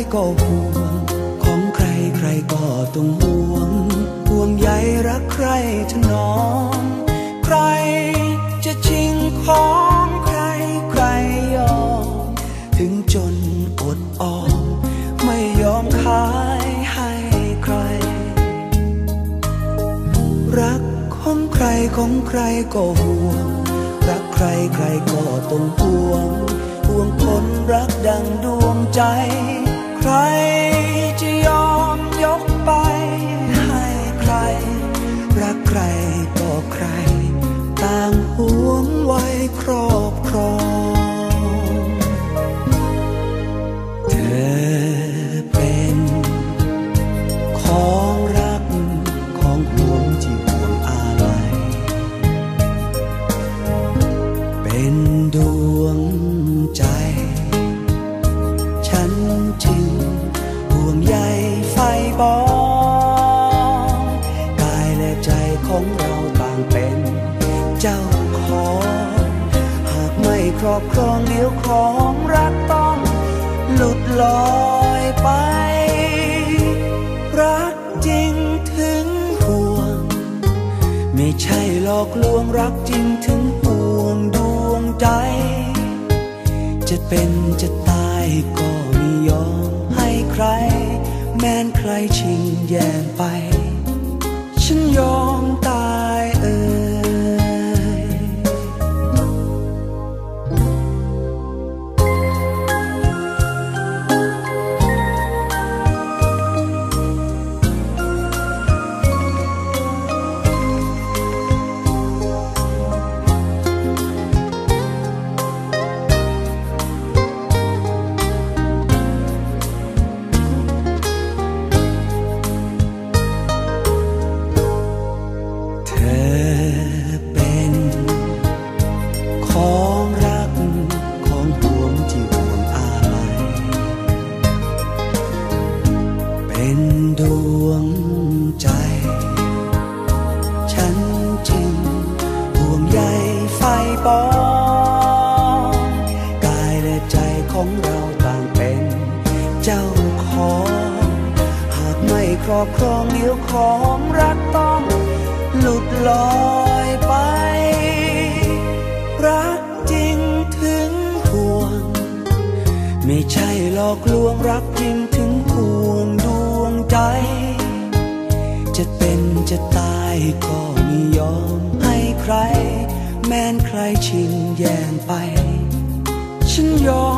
ใครก็ห่วง ของใครใครก็ต้องห่วง ห่วงใยรักใครถนอม ใครจะชิงของใครใครยอม ถึงจนอดออม ไม่ยอมขายให้ใคร รักของใครของใครก็ห่วง รักใครใครก็ต้องห่วงห่วงคนรักดังดวงใจ ใครจะยอม องหากไม่ครอบครองเดี๋ยวของรักต้องหลุดลอยไป รักจริงถึงห่วง ไม่ใช่หลอกลวงรักจริงถึงห่วงดวงใจ จะเป็นจะตายก็ไม่ยอมให้ใคร แม้นใครชิงแย่งไป ฉันยอม ฉันจึงห่วงใยไฟปองกายและใจของเราต่างเป็นเจ้าของ หากไม่ครอบครองเดี๋ยวของรักต้องหลุดลอยไป รักจริงถึงห่วง ไม่ใช่หลอกลวงรักจริงถึงห่วงดวงใจ จะเป็นจะตายก็ไม่ยอมให้ใคร แม้นใครชิงแย่งไป ฉันยอม